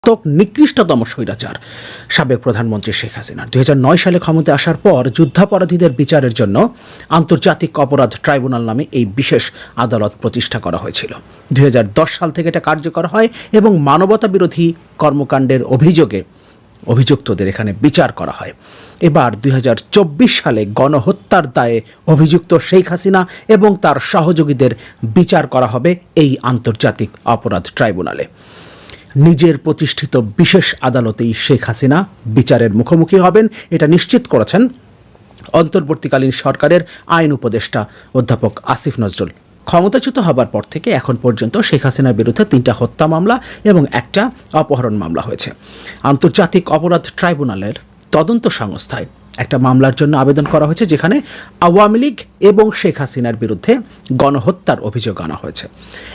মারাত্মক নিকৃষ্টতম স্বৈরাচার, সাবেক প্রধানমন্ত্রী শেখ হাসিনা। দুই হাজার নয় সালে ক্ষমতায় আসার পর যুদ্ধাপরাধীদের বিচারের জন্য আন্তর্জাতিক অপরাধ ট্রাইব্যুনাল নামে এই বিশেষ আদালত প্রতিষ্ঠা করা হয়েছিল। দুই হাজার দশ সাল থেকে এটা কার্যকর হয় এবং মানবতা বিরোধী কর্মকাণ্ডের অভিযোগে অভিযুক্তদের এখানে বিচার করা হয়। এবার দুই হাজার চব্বিশ সালে গণহত্যার দায়ে অভিযুক্ত শেখ হাসিনা এবং তার সহযোগীদের বিচার করা হবে এই আন্তর্জাতিক অপরাধ ট্রাইব্যুনালে। নিজের প্রতিষ্ঠিত বিশেষ আদালতেই শেখ হাসিনা বিচারের মুখোমুখি হবেন, এটা নিশ্চিত করেছেন অন্তর্বর্তীকালীন সরকারের আইন উপদেষ্টা অধ্যাপক আসিফ নজরুল। ক্ষমতাচ্যুত হবার পর থেকে এখন পর্যন্ত শেখ হাসিনার বিরুদ্ধে তিনটা হত্যা মামলা এবং একটা অপহরণ মামলা হয়েছে। আন্তর্জাতিক অপরাধ ট্রাইব্যুনালের তদন্ত সংস্থায় একটা মামলার জন্য আবেদন করা হয়েছে যেখানে আওয়ামী লীগ এবং শেখ হাসিনার বিরুদ্ধে গণহত্যার অভিযোগ আনা হয়েছে।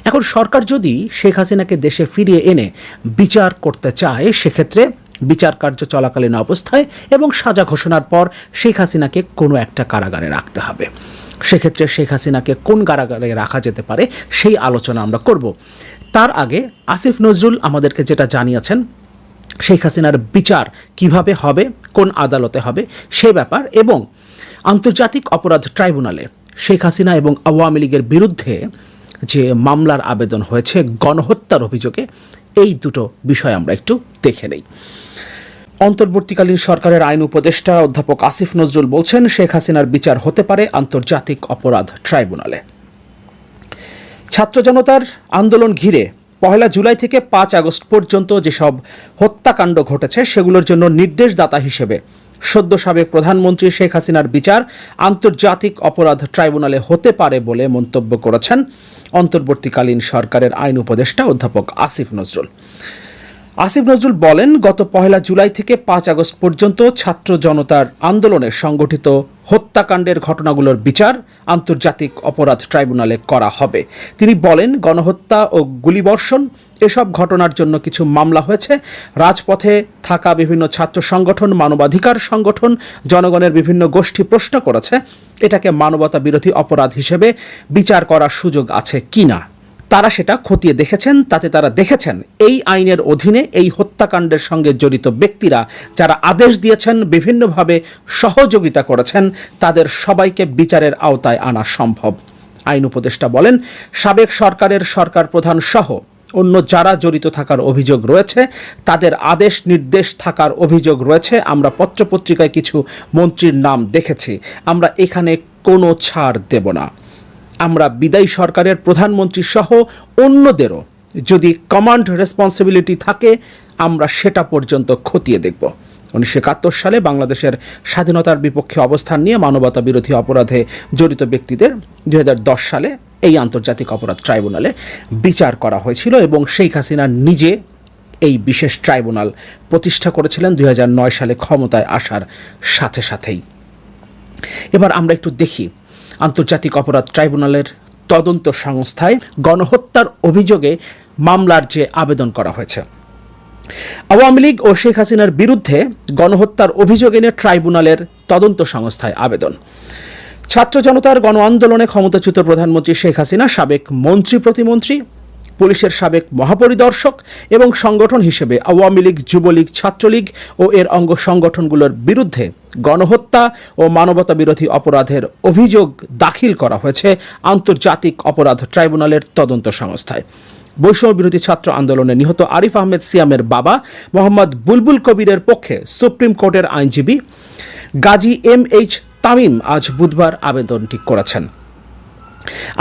এখন সরকার যদি শেখ হাসিনাকে দেশে ফিরিয়ে এনে বিচার করতে চায়, সেক্ষেত্রে বিচার কার্য চলাকালীন অবস্থায় এবং সাজা ঘোষণার পর শেখ হাসিনাকে কোনো একটা কারাগারে রাখতে হবে। সেক্ষেত্রে শেখ হাসিনাকে কোন কারাগারে রাখা যেতে পারে সেই আলোচনা আমরা করব। তার আগে আসিফ নজরুল আমাদেরকে যেটা জানিয়েছেন শেখ হাসিনার বিচার কীভাবে হবে, কোন আদালতে হবে, সে ব্যাপার এবং আন্তর্জাতিক অপরাধ ট্রাইব্যুনালে শেখ হাসিনা এবং আওয়ামী লীগের বিরুদ্ধে যে মামলার আবেদন হয়েছে, গণহত্যার অভিযোগে এই দুটো বিষয় আমরা একটু দেখে নেই। অন্তর্বর্তীকালীন সরকারের আইন উপদেষ্টা অধ্যাপক আসিফ নজরুল বলছেন, শেখ হাসিনার বিচার হতে পারে আন্তর্জাতিক অপরাধ ট্রাইব্যুনালে। ছাত্র জনতার আন্দোলন ঘিরে পহেলা জুলাই থেকে পাঁচ আগস্ট পর্যন্ত যেসব হত্যাকাণ্ড ঘটেছে, সেগুলোর জন্য নির্দেশদাতা হিসেবে সদ্য সাবেক প্রধানমন্ত্রী শেখ হাসিনার বিচার আন্তর্জাতিক অপরাধ ট্রাইব্যুনালে হতে পারে বলে মন্তব্য করেছেন অন্তর্বর্তীকালীন সরকারের আইন উপদেষ্টা অধ্যাপক আসিফ নজরুল। আসিফ নজরুল বলেন, গত পহেলা জুলাই থেকে পাঁচ আগস্ট পর্যন্ত ছাত্র জনতার আন্দোলনে সংগঠিত হত্যাকাণ্ডের ঘটনাগুলোর বিচার আন্তর্জাতিক অপরাধ ট্রাইব্যুনালে করা হবে। তিনি বলেন, গণহত্যা ও গুলিবর্ষণ, এসব ঘটনার জন্য কিছু মামলা হয়েছে। রাজপথে থাকা বিভিন্ন ছাত্র সংগঠন, মানবাধিকার সংগঠন, জনগণের বিভিন্ন গোষ্ঠী প্রশ্ন করেছে, এটাকে মানবতা বিরোধী অপরাধ হিসেবে বিচার করার সুযোগ আছে কিনা। তারা সেটা খতিয়ে দেখেছেন, তাতে তারা দেখেছেন এই আইনের অধীনে এই হত্যাকাণ্ডের সঙ্গে জড়িত ব্যক্তিরা যারা আদেশ দিয়েছেন, বিভিন্নভাবে সহযোগিতা করেছেন, তাদের সবাইকে বিচারের আওতায় আনা সম্ভব। আইন উপদেষ্টা বলেন, সাবেক সরকারের সরকার প্রধান সহ অন্য যারা জড়িত থাকার অভিযোগ রয়েছে, তাদের আদেশ নির্দেশ থাকার অভিযোগ রয়েছে। আমরা পত্রপত্রিকায় কিছু মন্ত্রীর নাম দেখেছি। আমরা এখানে কোনো ছাড় দেব না। আমরা বিদায়ী সরকারের প্রধানমন্ত্রী সহ অন্যদেরও যদি কমান্ড রেসপন্সিবিলিটি থাকে, আমরা সেটা পর্যন্ত খতিয়ে দেখব। উনিশশো একাত্তর সালে বাংলাদেশের স্বাধীনতার বিপক্ষে অবস্থান নিয়ে মানবতা বিরোধী অপরাধে জড়িত ব্যক্তিদের দু হাজার দশ সালে এই আন্তর্জাতিক অপরাধ ট্রাইব্যুনালে বিচার করা হয়েছিল এবং শেখ হাসিনা নিজে এই বিশেষ ট্রাইব্যুনাল প্রতিষ্ঠা করেছিলেন দু হাজার নয় সালে ক্ষমতায় আসার সাথে সাথেই। এবার আমরা একটু দেখি আন্তর্জাতিক অপরাধ ট্রাইব্যুনালের তদন্ত সংস্থায় গণহত্যার অভিযোগে মামলার যে আবেদন করা হয়েছে। আওয়ামী লীগ ও শেখ হাসিনার বিরুদ্ধে গণহত্যার অভিযোগ এনে ট্রাইব্যুনালের তদন্ত সংস্থায় আবেদন। ছাত্র জনতার গণ আন্দোলনে ক্ষমতাচ্যুত প্রধানমন্ত্রী শেখ হাসিনা সাবেক মন্ত্রী প্রতিমন্ত্রী পুলিশের সাবেক মহাপরিদর্শক এবং সংগঠন হিসেবে আওয়ামী লীগ, যুবলীগ, ছাত্রলীগ ও এর অঙ্গ সংগঠনগুলোর বিরুদ্ধে গণহত্যা ও মানবতা বিরোধী অপরাধের অভিযোগ দাখিল করা হয়েছে আন্তর্জাতিক অপরাধ ট্রাইব্যুনালের তদন্ত সংস্থায়। বৈষম্য বিরোধী ছাত্র আন্দোলনে নিহত আরিফ আহমেদ সিয়ামের বাবা মোহাম্মদ বুলবুল কবিরের পক্ষে সুপ্রিম কোর্টের আইনজীবী গাজী এম এইচ তামিম আজ বুধবার আবেদনটি করেছেন।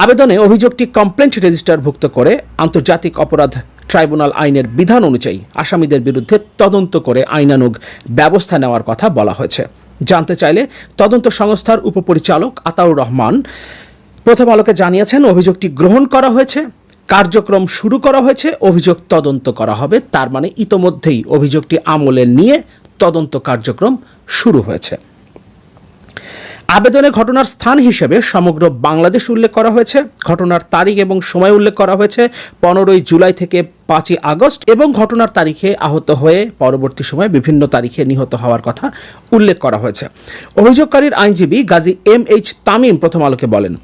আবেদনে অভিযোগটি কমপ্লেন্ট রেজিস্টারভুক্ত করে আন্তর্জাতিক অপরাধ ট্রাইব্যুনাল আইনের বিধান অনুযায়ী আসামিদের বিরুদ্ধে তদন্ত করে আইনানুগ ব্যবস্থা নেওয়ার কথা বলা হয়েছে। জানতে চাইলে তদন্ত সংস্থার উপপরিচালক আতাউর রহমান প্রথম আলোকে জানিয়েছেন, অভিযোগটি গ্রহণ করা হয়েছে, কার্যক্রম শুরু করা হয়েছে, অভিযোগ তদন্ত করা হবে, তার মানে ইতোমধ্যেই অভিযোগটি আমলে নিয়ে তদন্ত কার্যক্রম শুরু হয়েছে। আবেদনে ঘটনার স্থান হিসেবে সমগ্র বাংলাদেশ উল্লেখ করা হয়েছে। ঘটনার তারিখ এবং সময় উল্লেখ করা হয়েছে পনেরোই জুলাই থেকে পাঁচই আগস্ট এবং ঘটনার তারিখে আহত হয়ে পরবর্তী সময়ে বিভিন্ন তারিখে নিহত হওয়ার কথা উল্লেখ করা হয়েছে। অভিযোগকারীর আইনজীবী গাজী এম এইচ তামিম প্রথম আলোকে বলেন,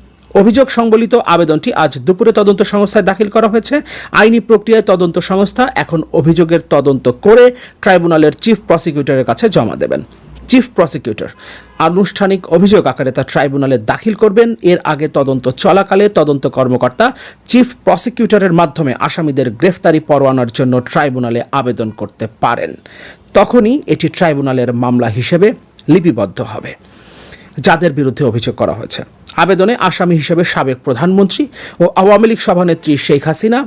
অভিযোগ সংবলিত আবেদনটি আজ দুপুরে তদন্ত সংস্থায় দাখিল করা হয়েছে। আইনি প্রক্রিয়ায় তদন্ত সংস্থা এখন অভিযোগের তদন্ত করে ট্রাইব্যুনালের চিফ প্রসিকিউটরের কাছে জমা দেবেন। Chief prosecutor. আনুষ্ঠানিক অভিযোগ আকারে তা ট্রাইব্যুনালে দাখিল করবেন। এর আগে তদন্ত চলাকালে তদন্ত কর্মকর্তা চিফ প্রসিকিউটরের মাধ্যমে আসামিদের গ্রেফতারি পরোয়ানার জন্য ট্রাইব্যুনালে আবেদন করতে পারেন। তখনই এটি ট্রাইব্যুনালের মামলা হিসেবে লিপিবদ্ধ হবে। যাদের বিরুদ্ধে অভিযোগ করা হয়েছে। আবেদনে আসামি হিসেবে সাবেক প্রধানমন্ত্রী ও আওয়ামী লীগ সভানেত্রী শেখ হাসিনা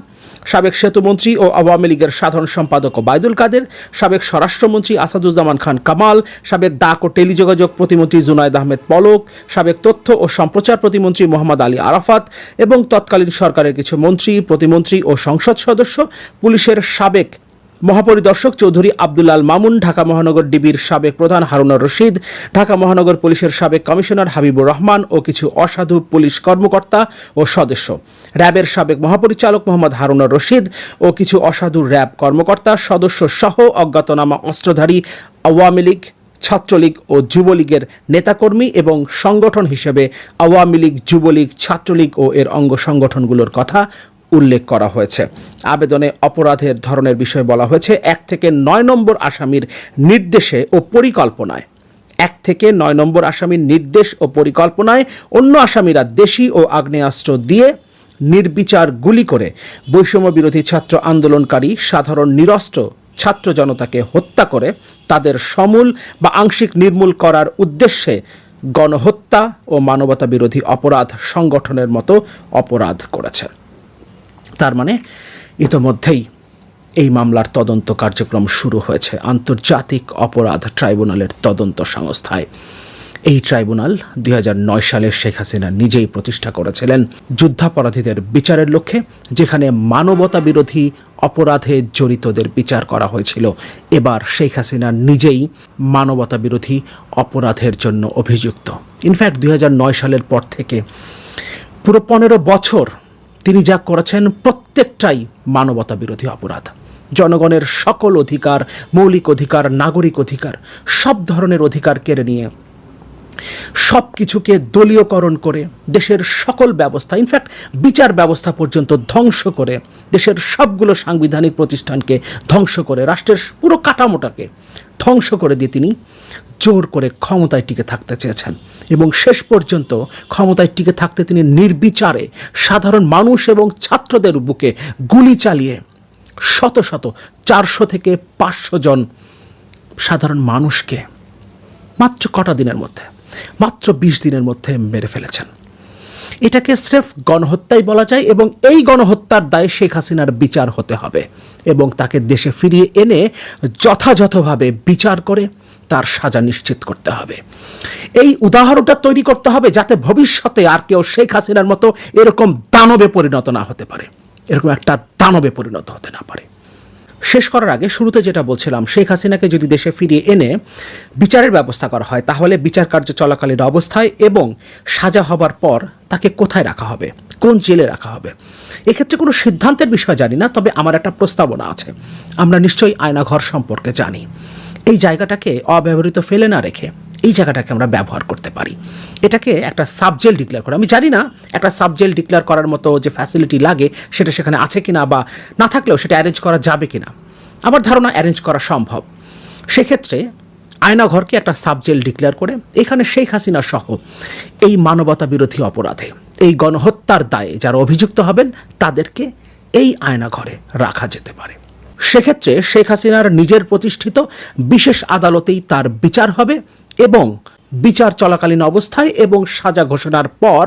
সাবেক সেতুমন্ত্রী ও আওয়ামী লীগের সাধারণ সম্পাদক ওবায়দুল কাদের, সাবেক স্বরাষ্ট্রমন্ত্রী আসাদুজ্জামান খান কামাল, সাবেক ডাক ও টেলিযোগাযোগ প্রতিমন্ত্রী জুনায়দ আহমেদ পলক, সাবেক তথ্য ও সম্প্রচার প্রতিমন্ত্রী মোহাম্মদ আলী আরাফাত এবং তৎকালীন সরকারের কিছু মন্ত্রী, প্রতিমন্ত্রী ও সংসদ সদস্য, পুলিশের সাবেক মহাপরিদর্শক চৌধুরী আব্দুল্লাল মামুন, ঢাকা মহানগর ডিবির সাবেক প্রধান হারুনার রশিদ, ঢাকা মহানগর পুলিশের সাবেক কমিশনার হাবিবুর রহমান ও কিছু অসাধু পুলিশ কর্মকর্তা ও সদস্য। র্যাবের সাবেক মহাপরিচালক মোহাম্মদ হারুনার রশিদ ও কিছু অসাধু র্যাব কর্মকর্তা, সদস্য সহ অজ্ঞাতনামা অস্ত্রধারী, আওয়ামী লীগ, ছাত্রলীগ ও যুবলীগের নেতাকর্মী এবং সংগঠন হিসেবে আওয়ামী লীগ, যুবলীগ, ছাত্রলীগ ও এর অঙ্গ সংগঠনগুলোর কথা উল্লেখ করা হয়েছে। আবেদনে অপরাধের ধরনের বিষয়ে বলা হয়েছে, এক থেকে নয় নম্বর আসামির নির্দেশে ও পরিকল্পনায়। এক থেকে নয় নম্বর আসামির নির্দেশ ও পরিকল্পনায় অন্য আসামিরা দেশি ও আগ্নেয়াস্ত্র দিয়ে নির্বিচার গুলি করে বৈষম্য বিরোধী ছাত্র আন্দোলনকারী সাধারণ নিরস্ত্র ছাত্র জনতাকে হত্যা করে তাদের সমূল বা আংশিক নির্মূল করার উদ্দেশ্যে গণহত্যা ও মানবতা বিরোধী অপরাধ সংগঠনের মতো অপরাধ করেছে। তার মানে ইতোমধ্যেই এই মামলার তদন্ত কার্যক্রম শুরু হয়েছে। আন্তর্জাতিক অপরাধ ট্রাইব্যুনালের তদন্ত সংস্থায়। এই ট্রাইব্যুনাল দুই হাজার নয় সালে শেখ হাসিনা নিজেই প্রতিষ্ঠা করেছিলেন। যুদ্ধাপরাধীদের বিচারের লক্ষ্যে, যেখানে মানবতা বিরোধী অপরাধে জড়িতদের বিচার করা হয়েছিল। এবার শেখ হাসিনা নিজেই মানবতা বিরোধী অপরাধের জন্য অভিযুক্ত। ইনফ্যাক্ট দুই হাজার নয় সালের পর থেকে পুরো পনেরো বছর তিনি যা করেছেন, প্রত্যেকটাই মানবতা বিরোধী অপরাধ। জনগণের সকল অধিকার, মৌলিক অধিকার, নাগরিক অধিকার, সব ধরনের অধিকার কেড়ে নিয়ে সব কিছুকে দলীয়করণ করে দেশের সকল ব্যবস্থা ইনফ্যাক্ট বিচার ব্যবস্থা পর্যন্ত ধ্বংস করে দেশের সবগুলো সাংবিধানিক প্রতিষ্ঠানকে ধ্বংস করে, রাষ্ট্রের পুরো কাঠামোটাকে ধ্বংস করে দিয়ে তিনি জোর করে ক্ষমতায় টিকে থাকতে চেয়েছেন। এবং শেষ পর্যন্ত ক্ষমতায় টিকে থাকতে তিনি নির্বিচারে সাধারণ মানুষ এবং ছাত্রদের বুকে গুলি চালিয়ে শত শত চারশো থেকে পাঁচশো জন সাধারণ মানুষকে মাত্র কটা দিনের মধ্যে মাত্র বিশ দিনের মধ্যে মেরে ফেলেছেন। এটাকে স্রেফ গণহত্যাই বলা যায় এবং এই গণহত্যার দায়ে শেখ হাসিনার বিচার হতে হবে এবং তাকে দেশে ফিরিয়ে এনে যথাযথভাবে বিচার করে তার সাজা নিশ্চিত করতে হবে। এই উদাহরণটা তৈরি করতে হবে যাতে ভবিষ্যতে আর কেউ শেখ হাসিনার মতো এরকম দানবে পরিণত না হতে পারে। এরকম একটা দানবে পরিণত হতে না পারে। শেষ করার আগে শুরুতে যেটা বলছিলাম, শেখ হাসিনাকে যদি দেশে ফিরিয়ে এনে বিচারের ব্যবস্থা করা হয়, তাহলে বিচার কার্য চলাকালীন অবস্থায় এবং সাজা হবার পর তাকে কোথায় রাখা হবে? কোন জেলে রাখা হবে? এক্ষেত্রে কোনো সিদ্ধান্তের বিষয় জানি না, তবে আমার একটা প্রস্তাবনা আছে। আমরা নিশ্চয়ই আয়নাঘর সম্পর্কে জানি। এই জায়গাটাকে অব্যবহৃত ফেলে না রেখে এই জায়গাটাকে আমরা ব্যবহার করতে পারি। এটাকে একটা সাবজেল ডিক্লেয়ার করা। আমি জানি না, একটা সাবজেল ডিক্লেয়ার করার মতো যে ফ্যাসিলিটি লাগে, সেটা সেখানে আছে কিনা বা না থাকলেও সেটা অ্যারেঞ্জ করা যাবে কিনা। আমার ধারণা অ্যারেঞ্জ করা সম্ভব। সেক্ষেত্রে আয়নাঘরকে একটা সাবজেল ডিক্লেয়ার করে, এখানে শেখ হাসিনা সহ এই মানবতা বিরোধী অপরাধে, এই গণহত্যার দায়ে যারা অভিযুক্ত হবেন, তাদেরকে এই আয়নাঘরে রাখা যেতে পারে। সেক্ষেত্রে শেখ হাসিনার নিজের প্রতিষ্ঠিত বিশেষ আদালতেই তার বিচার হবে। এবং বিচার চলাকালীন অবস্থায় এবং সাজা ঘোষণার পর